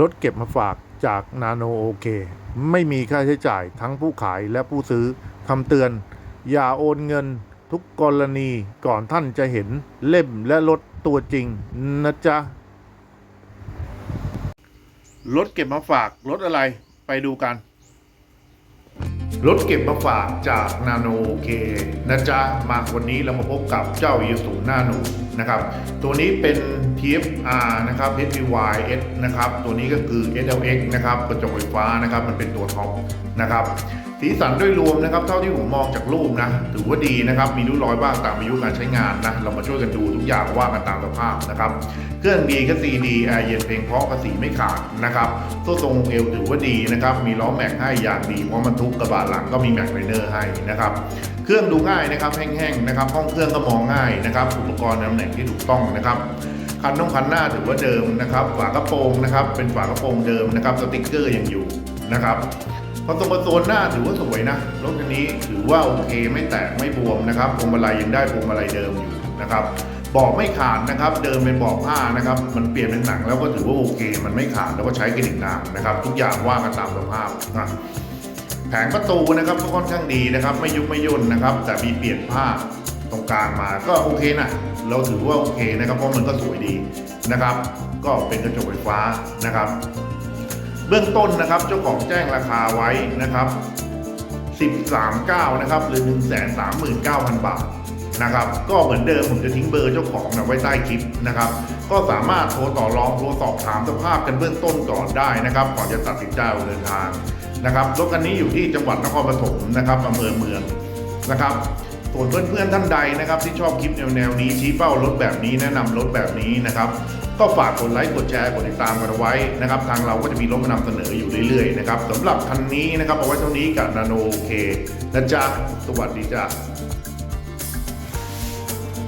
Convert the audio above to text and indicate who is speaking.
Speaker 1: รถเก็บมาฝากจากนาโนโอเค ไม่มีค่าใช้จ่ายทั้งผู้ขายและผู้ซื้อคำเตือน อย่าโอนเงินทุกกรณีก่อนท่านจะเห็นเล่มและรถตัวจริงนะจ๊ะ รถเก็บมาฝากรถอะไรไปดูกัน รถเก็บมาฝากจากนาโนโอเคนะจ๊ะ มาวันนี้เรามาพบกับเจ้า i s u z u Nano นะครับ ตัวนี้เป็น TFR นะครับ HPYS นะครับ ตัวนี้ก็คือ SLX นะครับ กระจกไฟฟ้านะครับ มันเป็นตัวท็อปนะครับสีสันด้วยรวมนะครับ เท่าที่ผมมองจากรูปนะ ถือว่าดีนะครับ มีริ้วรอยบ้างตามอายุการใช้งานนะ เรามาช่วยกันดูทุกอย่างว่ากันตามสภาพนะครับ เครื่องดีก็ซีดีแอร์เย็นเพลงเพราะภาษีไม่ขาดนะครับตัวทรงเอวถือว่าดีนะครับ มีล้อแม็กให้อย่างดีเพราะมันทุกกระบะหลังก็มีแม็กไลเนอร์ให้นะครับ เครื่องดูง่ายนะครับ แห้งๆนะครับ ห้องเครื่องก็มองง่ายนะครับ อุปกรณ์นตำแหนงที่ถูกต้องนะครับคันต้องคันหน้าถือว่าเดิมนะครับฝากระโปรงนะครับเป็นฝากระโปรงเดิมนะครับสติกเกอร์ยังอยู่นะครับคอนโซลคอนโซลหน้าถือว่าสวยนะรถคันนี้ถือว่าโอเคไม่แตกไม่บวมนะครับพวงมาลัยยังได้พวงมาลัยเดิมอยู่นะครับบอกไม่ขาดนะครับ เดิมเป็นบอกผ้านะครับ มันเปลี่ยนเป็นหนังแล้วก็ถือว่าโอเค มันไม่ขาดแล้วก็ใช้กันอีกนานนะครับ ทุกอย่างว่ากันตามสภาพนะแผงประตูนะครับก็ค่อนข้างดีนะครับ ไม่ยุบไม่ย่นนะครับ แต่มีเปลี่ยนผ้าตรงกลางมาก็โอเคนะ เราถือว่าโอเคนะครับเพราะมันก็สวยดีนะครับ ก็เป็นกระจกไฟฟ้านะครับ เบื้องต้นนะครับเจ้าของแจ้งราคาไว้นะครับ 139 นะครับ หรือ 139,000 บาทนะครับ ก็เหมือนเดิมผมจะทิ้งเบอร์เจ้าของนะไว้ใต้คลิปนะครับ ก็สามารถโทรต่อรองโทรสอบถามสภาพกันเบื้องต้นก่อนได้นะครับก่อนจะตัดสินใจเดินทางนะครับรถคันนี้อยู่ที่จังหวัดนครปฐมนะครับอำเภอเมืองนะครับ ส่วนเพื่อนๆท่านใดนะครับที่ชอบคลิปแนวๆนี้ชี้เป้ารถแบบนี้แนะนำรถแบบนี้นะครับก็ฝากกดไลค์กดแชร์กดติดตามกันไว้นะครับทางเราก็จะมีรถมานำเสนออยู่เรื่อยๆนะครับสำหรับคันนี้นะครับเอาไว้เท่านี้กับนาโนเคนะจ๊ะสวัสดีจ้ะ